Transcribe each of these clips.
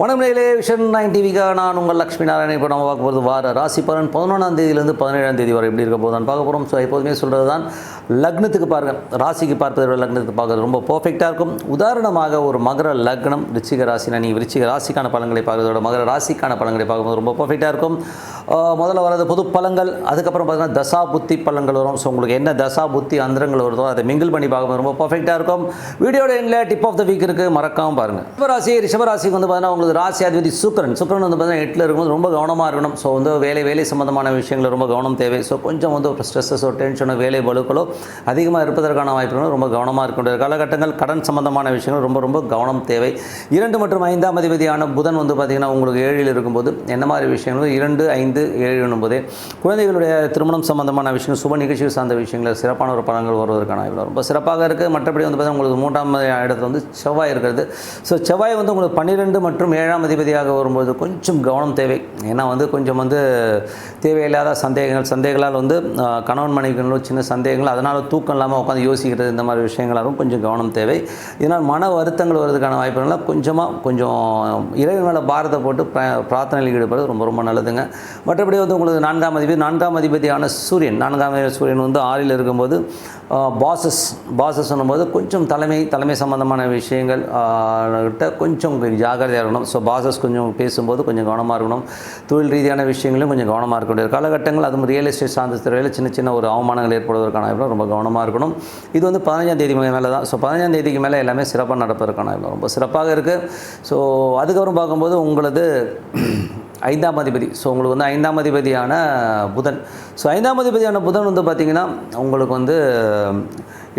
வணக்கம் நேயர்களே vision nine டிவிக்காக நான் உங்கள் லக்ஷ்மி நாராயணன். இப்போ நம்ம பார்க்க போகிறது வார ராசி பலன். பதினொன்றாம் தேதியிலேருந்து பதினேழாம் தேதி வரை எப்படி இருக்க போதான் பார்க்க போகிறோம். ஸோ எப்போதுமே சொல்கிறது தான் லக்னத்துக்கு பாருங்கள் ராசிக்கு பார்ப்பதை லக்னத்துக்கு பார்க்குறது ரொம்ப பர்ஃபெக்டாக இருக்கும். உதாரணமாக ஒரு மகர லக்னம் ரிச்சிக ராசினா நீ விருச்சிக ராசிக்கான பலன்களை பார்க்குறதோட மகர ராசிக்கான பலன்களை பார்க்கும்போது ரொம்ப பர்ஃபெக்டாக இருக்கும். முதல்ல வரது பொது பழங்கள் அதுக்கப்புறம் பார்த்தீங்கன்னா தசா புத்தி பலன்கள் வரும். ஸோ உங்களுக்கு என்ன தசா புத்தி அந்தரங்கள் வருதோ அதை மிங்கிள் பண்ணி பார்க்கும்போது ரொம்ப பர்ஃபெக்டாக இருக்கும். வீடியோட எண்டில் டிப் ஆஃப் த வீக் இருக்குது மறக்காமல் பாருங்கள் ரிஷபராசி ரிஷபராசிக்கு வந்து பார்த்தீங்கன்னா உங்களுக்கு ராசி அதிபதி சுக்கரன். சுக்கரன் வந்து பார்த்தீங்கன்னா எட்டில் இருக்கும்போது ரொம்ப கவனமாக இருக்கணும். ஸோ வந்து வேலை வேலை சம்மந்தமான விஷயங்கள் ரொம்ப கவனம் தேவை. ஸோ கொஞ்சம் வந்து ஒரு டென்ஷனோ வேலை பழுக்களோ அதிகமாக இருப்பதற்கான வாய்ப்புகளும் ரொம்ப கவனமாக இருக்கின்ற காலகட்டங்கள் கடன் சம்பந்தமான விஷயங்கள் ரொம்ப ரொம்ப கவனம் தேவை. இரண்டு மற்றும் ஐந்தாம் அதிபதியான புதன் வந்து பார்த்திங்கன்னா உங்களுக்கு ஏழில் இருக்கும்போது என்ன மாதிரி விஷயங்கள்? இரண்டு ஐந்து ஏழு போதே குழந்தைகளுடைய திருமணம் சம்பந்தமான விஷயங்கள் சுப நிகழ்ச்சிகள் சார்ந்த விஷயங்கள் சிறப்பான ஒரு பலன்கள் வருவதற்கான வாய்ப்பு ரொம்ப சிறப்பாக இருக்குது மற்றபடி வந்து பார்த்தீங்கன்னா உங்களுக்கு மூன்றாம் இடத்துல வந்து செவ்வாய் இருக்கிறது. ஸோ செவ்வாய் வந்து உங்களுக்கு பன்னிரெண்டு மற்றும் ஏழாம் அதிபதியாக வரும்போது கொஞ்சம் கவனம் தேவை. ஏன்னா வந்து கொஞ்சம் வந்து தேவையில்லாத சந்தேகங்கள் சந்தேகங்களால் வந்து கணவன் மனைவிகளும் சின்ன சந்தேகங்கள் அதனால் தூக்கம் இல்லாமல் உட்காந்து யோசிக்கிறது இந்த மாதிரி விஷயங்களாலும் கொஞ்சம் கவனம் தேவை. இதனால் மன வருத்தங்கள் வருவதற்கான வாய்ப்புகள்லாம் கொஞ்சமாக கொஞ்சம் இறைவன் மேலே பாரத்தை போட்டு பிரார்த்தனையில் ஈடுபடுறது ரொம்ப ரொம்ப நல்லதுங்க. மற்றபடி வந்து உங்களுக்கு நான்காம் அதிபதி நான்காம் அதிபதியான சூரியன் நான்காம் சூரியன் வந்து ஆறில் இருக்கும்போது பாசஸ் பாசஸ் சொல்லும்போது கொஞ்சம் தலைமை தலைமை சம்பந்தமான விஷயங்கள் கிட்ட கொஞ்சம் ஜாகிரதையாக இருக்கணும். ஸோ பாசஸ் கொஞ்சம் பேசும்போது கொஞ்சம் கவனமாக இருக்கணும். தொழில் ரீதியான விஷயங்களும் கொஞ்சம் கவனமாக இருக்க வேண்டிய காலகட்டங்கள் அதுவும் ரியல் எஸ்டேட் சார்ந்த துறையில் சின்ன சின்ன ஒரு அவமானங்கள் ஏற்படுவதற்கான வாய்ப்பு ரொம்ப கவனமாக இருக்கணும். இது வந்து பதினஞ்சாம் தேதி மேலே தான். ஸோ பதினஞ்சாம் தேதிக்கு மேலே எல்லாமே சிறப்பாக நடப்பதற்கான ரொம்ப சிறப்பாக இருக்குது ஸோ அதுக்கப்புறம் பார்க்கும்போது உங்களது ஐந்தாம் அதிபதி. ஸோ உங்களுக்கு வந்து ஐந்தாம் அதிபதியான புதன். ஸோ ஐந்தாம் அதிபதியான புதன் வந்து பார்த்திங்கன்னா உங்களுக்கு வந்து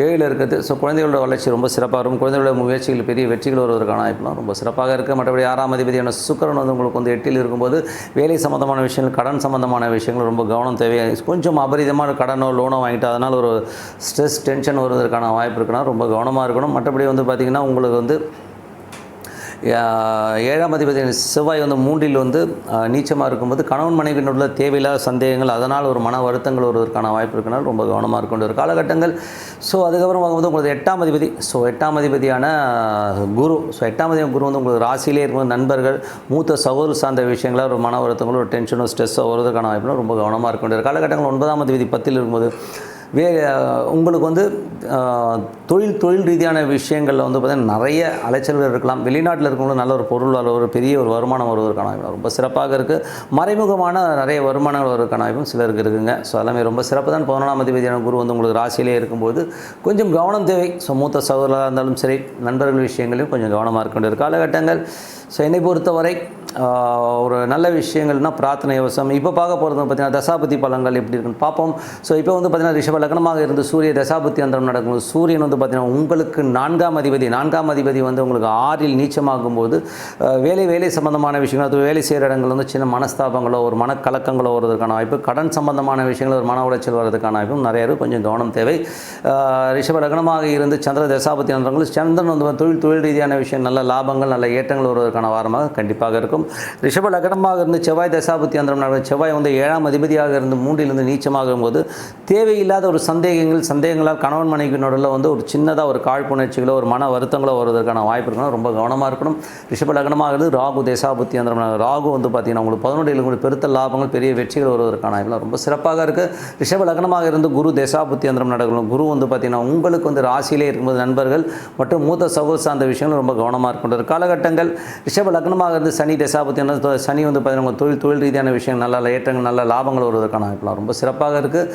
ஏழில் இருக்கிறது. ஸோ குழந்தைகளோட வளர்ச்சி ரொம்ப சிறப்பாக இருக்கும். குழந்தைகளோட முயற்சிகள் பெரிய வெற்றிகள் வருவதற்கான வாய்ப்புலாம் ரொம்ப சிறப்பாக இருக்குது மற்றபடி ஆறாம் அதிபதியான சுக்கரன் வந்து உங்களுக்கு வந்து எட்டில் இருக்கும்போது வேலை சம்மந்தமான விஷயங்கள் கடன் சம்மந்தமான விஷயங்கள் ரொம்ப கவனம் தேவை கொஞ்சம் அபரிதமான கடனோ லோனோ வாங்கிட்டு அதனால் ஒரு ஸ்ட்ரெஸ் டென்ஷன் வருவதற்கான வாய்ப்பு இருக்குன்னா ரொம்ப கவனமாக இருக்கணும். மற்றபடி வந்து பார்த்திங்கன்னா உங்களுக்கு வந்து ஏழாம் அதிபதி செவ்வாய் வந்து மூன்றில் வந்து நீச்சமாக இருக்கும்போது கணவன் மனைவியினுள்ள தேவையில்லாத சந்தேகங்கள் அதனால் ஒரு மன வருத்தங்கள் வருவதற்கான வாய்ப்பு இருக்கனால் ரொம்ப கவனமாக இருக்க வேண்டிய ஒரு காலகட்டங்கள். ஸோ அதுக்கப்புறம் வந்து உங்களுக்கு எட்டாம் அதிபதி ஸோ எட்டாம் அதிபதியான குரு ஸோ எட்டாம் அதிபதி குரு வந்து உங்களுக்கு ராசியிலே இருக்கும் நண்பர்கள் மூத்த சகோதர சார்ந்த விஷயங்களாக ஒரு மன வருத்தங்களோ ஒரு டென்ஷனோ ஸ்ட்ரெஸ்ஸோ வருவதற்கான வாய்ப்புனால் ரொம்ப கவனமாக இருக்க வேண்டிய ஒரு காலகட்டங்கள். ஒன்பதாம் அதிபதி பத்தில் இருக்கும்போது வே உங்களுக்கு வந்து தொழில் தொழில் ரீதியான விஷயங்களில் வந்து பார்த்திங்கன்னா நிறைய அலைச்சல்கள் இருக்கலாம். வெளிநாட்டில் இருக்கவங்களும் நல்ல ஒரு பொருள் வர ஒரு பெரிய ஒரு வருமானம் வருவதற்கான வாய்ப்பு ரொம்ப சிறப்பாக இருக்குது மறைமுகமான நிறைய வருமானங்கள் வருவதற்கான வாய்ப்பும் சிலருக்கு இருக்குங்க. ஸோ எல்லாமே ரொம்ப சிறப்பு தான். பதினொன்றாம் அதிபதியான குரு வந்து உங்களுக்கு ராசியிலே இருக்கும்போது கொஞ்சம் கவனம் தேவை. ஸோ மூத்த சகோதரராக இருந்தாலும் சரி நண்பர்கள் விஷயங்களையும் கொஞ்சம் கவனமாக இருக்க வேண்டிய காலகட்டங்கள். ஸோ என்னை பொறுத்தவரை ஒரு நல்ல விஷயங்கள்னா பிரார்த்தனை யோசம். இப்போ பார்க்க போகிறது பார்த்தீங்கன்னா தசாபதி பலன்கள் எப்படி இருக்குன்னு பார்ப்போம். ஸோ இப்போ வந்து பார்த்தீங்கன்னா ரிஷப லக்னமாக இருந்து சூரிய தசாபதி அந்தரம் நடக்கும் சூரியன் வந்து பார்த்தீங்கன்னா உங்களுக்கு நான்காம் அதிபதி நான்காம் அதிபதி வந்து உங்களுக்கு ஆறில் நீச்சமாகும் போது வேலை வேலை சம்பந்தமான விஷயங்கள் அது வேலை செய்கிற இடங்கள் வந்து சின்ன மனஸ்தாபங்களோ ஒரு மனக்கலக்கங்களோ வருவதற்கான வாய்ப்பு கடன் சம்பந்தமான விஷயங்கள் ஒரு மன உளைச்சல் வர்றதுக்கான வாய்ப்பும் நிறைய இருக்கு. கொஞ்சம் கவனம் தேவை. ரிஷப லக்னமாக இருந்து சந்திர தசாபதி அந்தரங்கள் சந்திரன் வந்து தொழில் தொழில் ரீதியான விஷயம் நல்ல லாபங்கள் நல்ல ஏற்றங்கள் வருவதற்கான வாரமாக கண்டிப்பாக இருக்கும். ரிஷப லக்னமாக இருந்து செவ்வாய் தசாபதி அந்தரம் நடக்கும் செவ்வாய் வந்து ஏழாம் அதிபதியாக இருந்து மூன்றிலிருந்து நீச்சமாகும் போது தேவையில்லாத ஒரு சந்தேகங்கள் சந்தேகங்களால் கணவன் மனைவியினோட வந்து ஒரு சின்னதாக ஒரு காழ்ப்புணர்ச்சிகளோ ஒரு மன வருத்தங்களோ வருவதற்கான வாய்ப்பு இருக்கணும். ரொம்ப கவனமாக இருக்கணும். ரிஷப லக்னமாக இருந்து ராகு தசாபத்தி அந்தரம் ராகு வந்து பார்த்தீங்கன்னா உங்களுக்கு பதினொன்றில் உங்களுக்கு பெருத்த லாபங்கள் பெரிய வெற்றிகள் வருவதற்கான வாய்ப்புலாம் ரொம்ப சிறப்பாக இருக்குது ரிஷப லக்னமாக இருந்து குரு தசாபுத்தி அந்தரம் நடக்கணும் குரு வந்து பார்த்தீங்கன்னா உங்களுக்கு வந்து ராசியிலே இருக்கும்போது நண்பர்கள் மற்றும் மூத்த சகோதர சார்ந்த விஷயங்கள் ரொம்ப கவனமாக இருக்கின்ற காலகட்டங்கள் ரிஷப லக்னமாக இருந்து சனி தசாபத்தி அந்த சனி வந்து பார்த்தீங்கன்னா தொழில் தொழில் ரீதியான விஷயம் நல்ல ஏற்றங்கள் நல்ல லாபங்கள் வருவதற்கான வாய்ப்புலாம் ரொம்ப சிறப்பாக இருக்குது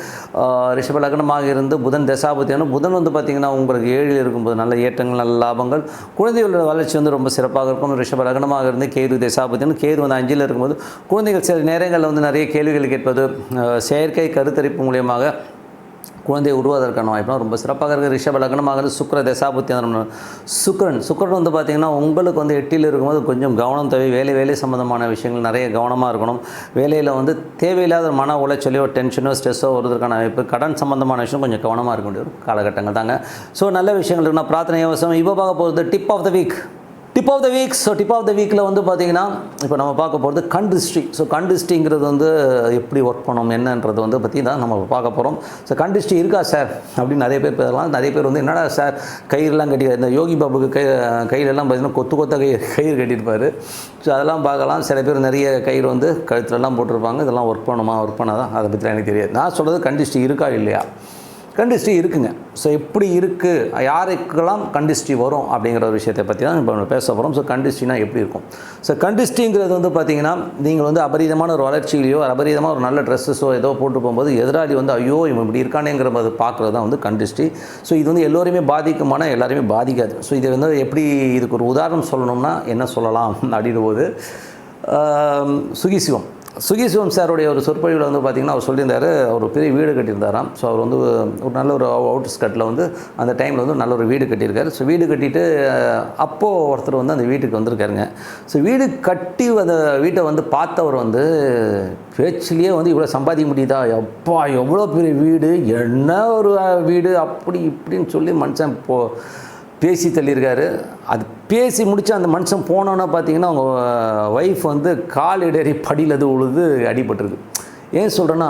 ரிஷப லக்னமாக இருந்து புதன் தசாபத்தியான புதன் வந்து பார்த்திங்கன்னா உங்களுக்கு ஏழில் இருக்கும்போது நல்ல ஏற்றங்கள் நல்ல லாபங்கள். குழந்தைகளோட வளர்ச்சி வந்து ரொம்ப சிறப்பாக இருக்கும். ரிஷப லக்னமாக இருந்து கேது தசாபத்தியான கேது வந்து அஞ்சில் இருக்கும்போது குழந்தைகள் சில நேரங்களில் வந்து நிறைய கேள்விகள் கேட்பது செயற்கை கருத்தரிப்பு மூலியமாக குழந்தை உருவாதற்கான வாய்ப்புலாம் ரொம்ப சிறப்பாக இருக்குது ரிஷப லக்னமாக சுக்கர தசாபுத்தியான சுக்கரன் சுக்கரன் வந்து பார்த்திங்கன்னா உங்களுக்கு வந்து எட்டில் இருக்கும்போது கொஞ்சம் கவனம் தேவை. வேலை வேலை சம்மந்தமான விஷயங்கள் நிறைய கவனமாக இருக்கணும். வேலையில் வந்து தேவையில்லாத மன உளைச்சலையோ டென்ஷனோ ஸ்ட்ரெஸ்ஸோ வருவதற்கான வாய்ப்பு. கடன் சம்மந்தமான விஷயம் கொஞ்சம் கவனமாக இருக்க வேண்டிய ஒரு காலகட்டங்கள் தாங்க. ஸோ நல்ல விஷயங்கள் இருக்குன்னா பிரார்த்தனை அவசியம் இப்போ பார்க்க போகிறது tip of the week tip of the week so tip of the வீக்கில் வந்து பார்த்தீங்கன்னா இப்போ நம்ம பார்க்க போகிறது கண்டிஸ்ட்ரி ஸோ கண்டிஸ்ட்ரிங்கிறது வந்து எப்படி ஒர்க் பண்ணோம் என்னன்றது வந்து பற்றி தான் நம்ம பார்க்க போகிறோம் ஸோ கண்டிஸ்ட்ரி இருக்கா சார் அப்படின்னு நிறைய பேர் பேசலாம். நிறைய பேர் வந்து என்னடா சார் கயிறுலாம் கட்டி இந்த யோகி பாபுக்கு கை கையிலெல்லாம் பார்த்தீங்கன்னா கொத்து கொத்த கை கயிறு கட்டியிருப்பார். ஸோ அதெல்லாம் பார்க்கலாம். சில பேர் நிறைய கயிறு வந்து கழுத்துலலாம் போட்டிருப்பாங்க. இதெல்லாம் ஒர்க் பண்ணுமா ஒர்க் பண்ணாதான் அதை பற்றி எனக்கு தெரியாது. நான் சொல்கிறது கண்டிஸ்ட்ரி இருக்கா இல்லையா? கண்டிஸ்ட்ரி இருக்குங்க. ஸோ எப்படி இருக்குது யாருக்கெல்லாம் கண்டிஸ்டி வரும் அப்படிங்கிற ஒரு விஷயத்தை பற்றி தான் இப்போ நம்ம பேச போகிறோம் ஸோ கண்டிஸ்டினா எப்படி இருக்கும்? ஸோ கண்டிஸ்டிங்கிறது வந்து பார்த்தீங்கன்னா நீங்கள் வந்து அபரீதமான ஒரு வளர்ச்சியிலையோ அபரீதமாக ஒரு நல்ல ட்ரெஸ்ஸஸோ ஏதோ போட்டு போகும்போது எதிராளி வந்து ஐயோ இவன் இப்படி இருக்கானேங்கிற போது பார்க்குறது தான் வந்து கண்டிஸ்டி ஸோ இது வந்து எல்லோருமே பாதிக்குமான எல்லாருமே பாதிக்காது. ஸோ இது வந்து எப்படி இதுக்கு ஒரு உதாரணம் சொல்லணும்னா என்ன சொல்லலாம் அப்படின்ற போது சுகிசிவம். சுகிசிவம் சுகிசிவம் சாருடைய ஒரு சொற்பொழிவில் வந்து பார்த்திங்கன்னா அவர் சொல்லியிருந்தார் அவர் பெரிய வீடு கட்டியிருந்தாராம். ஸோ அவர் வந்து ஒரு நல்ல ஒரு அவுட் ஸ்கட்டில் வந்து அந்த டைமில் வந்து நல்ல ஒரு வீடு கட்டியிருக்காரு. ஸோ வீடு கட்டிட்டு அப்போது ஒருத்தர் வந்து அந்த வீட்டுக்கு வந்திருக்காருங்க. ஸோ வீடு கட்டி அந்த வீட்டை வந்து பார்த்தவர் வந்து பேச்சிலேயே வந்து இவ்வளோ சம்பாதிக்க முடியுதா? எப்பா எவ்வளோ பெரிய வீடு? என்ன ஒரு வீடு? அப்படி இப்படின்னு சொல்லி மனுஷன் போ பேசி தள்ளியிருக்காரு. அது பேசி முடிச்சு அந்த மனுஷன் போனோன்னா பார்த்தீங்கன்னா அவங்க ஒய்ஃப் வந்து கால் இடறி படியில் அது உழுது அடிபட்டிருக்கு. ஏன் சொல்கிறேன்னா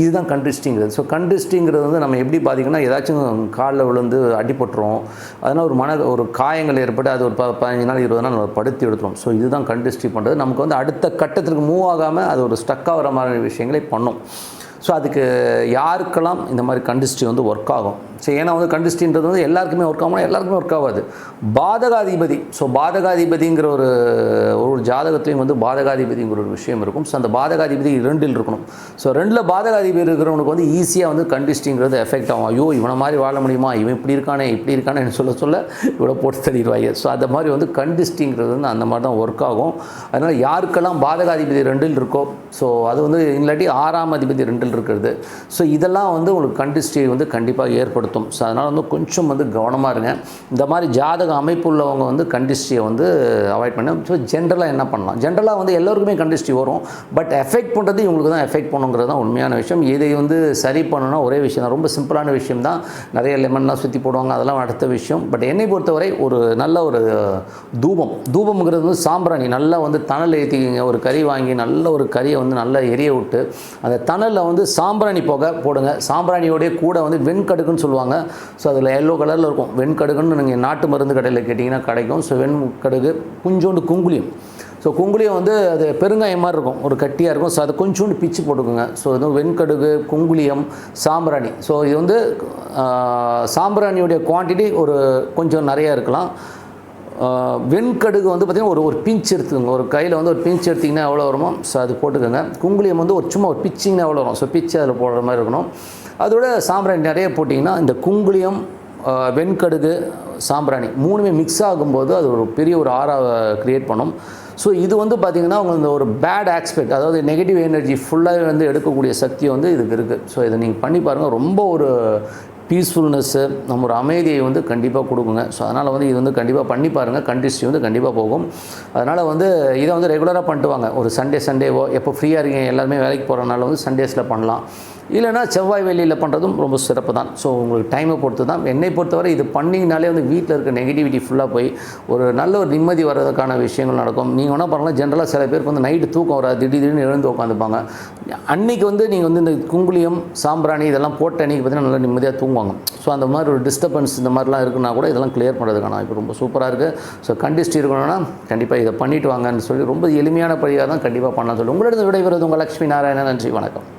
இதுதான் கண்டிஸ்டிங்கிறது ஸோ கண்டிஸ்டிங்கிறது வந்து நம்ம எப்படி பார்த்திங்கன்னா ஏதாச்சும் காலில் விழுந்து அடிபட்டுரும் அதனால் ஒரு மன ஒரு காயங்கள் ஏற்பட்டு அது ஒரு ப பதினஞ்சு நாள் இருபது நாள் நம்ம படுத்தி எடுத்துரும் ஸோ இதுதான் கண்டிஸ்டி பண்ணுறது நமக்கு வந்து அடுத்த கட்டத்திற்கு மூவ் ஆகாமல் அது ஒரு ஸ்டக் ஆகிற மாதிரி விஷயங்களை பண்ணும். ஸோ அதுக்கு யாருக்கெல்லாம் இந்த மாதிரி கண்டிஸ்ட்ரி வந்து ஒர்க் ஆகும்? ஸோ ஏன்னா வந்து கண்டிஸ்டின்றது வந்து எல்லாருக்குமே ஒர்க் ஆகும்? எல்லாருக்குமே ஒர்க் ஆகாது. பாதகாதிபதி. ஸோ பாதகாதிபதிங்கிற ஒரு ஒரு ஜாதகத்துலேயும் வந்து பாதகாதிபதிங்கிற ஒரு விஷயம் இருக்கும். ஸோ அந்த பாதகாதிபதி ரெண்டில் இருக்கணும். ஸோ ரெண்டில் பாதகாதிபதி இருக்கிறவனுக்கு வந்து ஈஸியாக வந்து கண்டிஸ்டிங்கிறது எஃபெக்ட் ஆகும். ஐயோ இவனை மாதிரி வாழ முடியுமா? இவன் இப்படி இருக்கானே இப்படி இருக்கானேன்னு சொல்ல சொல்ல இவ்வளோ போட்டு தள்ளிடுவாங்க. ஸோ அந்த மாதிரி வந்து கண்டிஸ்டிங்கிறது வந்து அந்த மாதிரி தான் ஒர்க் ஆகும். அதனால் யாருக்கெல்லாம் பாதகாதிபதி ரெண்டில் இருக்கோ ஸோ அது வந்து இல்லாட்டி ஆறாம் அதிபதி ரெண்டில் இருக்கிறது. ஸோ இதெல்லாம் வந்து உங்களுக்கு கண்டிஸ்டி வந்து கண்டிப்பாக ஏற்படுத்தும். ஸோ அதனால் வந்து கொஞ்சம் வந்து கவனமாக இருங்க. இந்த மாதிரி ஜாதக அமைப்பு உள்ளவங்க வந்து கண்டிஸ்டியை வந்து அவாய்ட் பண்ண ஸோ ஜென்ரலாக என்ன பண்ணலாம்? ஜென்ரலாக வந்து எல்லோருக்குமே கண்டிஸ்டி வரும். பட் எஃபெக்ட் பண்ணுறது இவங்களுக்கு தான் எஃபெக்ட் பண்ணுங்கிறது தான் உண்மையான விஷயம். இதை வந்து சரி பண்ணணும்னா ஒரே விஷயம் தான். ரொம்ப சிம்பிளான விஷயம் தான். நிறைய லெமன்லாம் சுற்றி போடுவாங்க. அதெல்லாம் அடுத்த விஷயம். பட் என்னை பொறுத்தவரை ஒரு நல்ல ஒரு தூபம். தூபம்ங்கிறது வந்து சாம்பிராணி. நல்லா வந்து தணல் ஏற்றிக்கிங்க ஒரு கறி வாங்கி நல்ல ஒரு கறியை வந்து நல்லா எரிய விட்டு அந்த தணலில் வந்து சாம்பிராணி புகை போடுங்க. சாம்பிராணியோடைய கூட வந்து வெண்கடுக்குன்னு சொல்லுவாங்க. ஸோ அதில் எல்லோ கலரில் இருக்கும். வெண்கடுகுன்னு நீங்கள் நாட்டு மருந்து கடையில் கேட்டிங்கன்னா கிடைக்கும். ஸோ வெண்கடுகு கொஞ்சோண்டு குங்குளியம். ஸோ குங்குளியம் வந்து அது பெருங்காயம் மாதிரி இருக்கும். ஒரு கட்டியாக இருக்கும். ஸோ அதை கொஞ்சோண்டு பிச்சு போட்டுக்கோங்க. ஸோ இது வெண்கடுகு குங்குளியம் சாம்பிராணி. ஸோ இது வந்து சாம்பிராணியுடைய குவான்டிட்டி ஒரு கொஞ்சம் நிறையா இருக்கலாம். வெண்கடுகு வந்து பார்த்திங்கன்னா ஒரு ஒரு பிஞ்ச் எடுத்துக்கோங்க. ஒரு கையில் வந்து ஒரு பிஞ்ச் எடுத்திங்கன்னா எவ்வளோ வருமோ? ஸோ அது போட்டுக்கோங்க. குங்குளியம் வந்து ஒரு சும்மா ஒரு பிச்சிங்கன்னா எவ்வளோ வரும்? ஸோ பிச்சு அதில் போடுற மாதிரி இருக்கணும். அதோட சாம்பிராணி நிறைய போட்டிங்கன்னா இந்த குங்குளியம் வெண்கடுகு சாம்பிராணி மூணுமே மிக்ஸ் ஆகும்போது அது ஒரு பெரிய ஒரு ஆறாவை க்ரியேட் பண்ணும். ஸோ இது வந்து பார்த்திங்கன்னா உங்களுக்கு இந்த ஒரு பேட் ஆஸ்பெக்ட் அதாவது நெகட்டிவ் எனர்ஜி ஃபுல்லாக வந்து எடுக்கக்கூடிய சக்தி வந்து இதுக்கு இருக்குது ஸோ இதை நீங்கள் பண்ணி பாருங்கள் ரொம்ப ஒரு பீஸ்ஃபுல்னஸ்ஸு நம்ம ஒரு அமைதியை வந்து கண்டிப்பாக கொடுக்குங்க. ஸோ அதனால் வந்து இது வந்து கண்டிப்பாக பண்ணி பாருங்கள் கண்டிஸ்டி வந்து கண்டிப்பாக போகும். அதனால் வந்து இதை வந்து ரெகுலராக பண்ணிட்டு வாங்க. ஒரு சண்டே சண்டேவோ எப்போ ஃப்ரீயாக இருக்கீங்க எல்லாருமே வேலைக்கு போகிறனால வந்து சண்டேஸில் பண்ணலாம். இல்லைன்னா செவ்வாய் வெளியில் பண்ணுறதும் ரொம்ப சிறப்பு தான் ஸோ உங்களுக்கு டைமை பொறுத்து தான் என்னை பொறுத்தவரை இது பண்ணிங்கனாலே வந்து வீட்டில் இருக்க நெகட்டிவிட்டி ஃபுல்லாக போய் ஒரு நல்ல ஒரு நிம்மதி வர்றதுக்கான விஷயங்கள் நடக்கும். நீங்கள் வேணால் பாருங்கள் ஜென்ரலாக சில பேருக்கு வந்து நைட்டு தூக்கம் வராது. திடீர் திடீர்னு எழுந்து உட்காந்துப்பாங்க. அன்னைக்கு வந்து நீங்கள் வந்து இந்த குங்குளியம் சாம்பிராணி இதெல்லாம் போட்ட அன்றைக்கி பார்த்தீங்கன்னா நல்லா நிம்மதியாக தூங்குவாங்க. ஸோ அந்த மாதிரி ஒரு டிஸ்டர்பன்ஸ் இந்த மாதிரிலாம் இருக்குன்னா கூட இதெல்லாம் கிளியர் பண்ணுறதுக்கான இப்போ ரொம்ப சூப்பராக இருக்குது ஸோ கண்டிஸ்ட் இருக்கணும்னா கண்டிப்பாக இதை பண்ணிட்டு வாங்கன்னு சொல்லி ரொம்ப எளிமையான படியாக தான் கண்டிப்பாக பண்ணலாம் சொல்லி உங்களிடம் விடைபெறுவது உங்கள் லக்ஷ்மி நாராயணன். நன்றி வணக்கம்.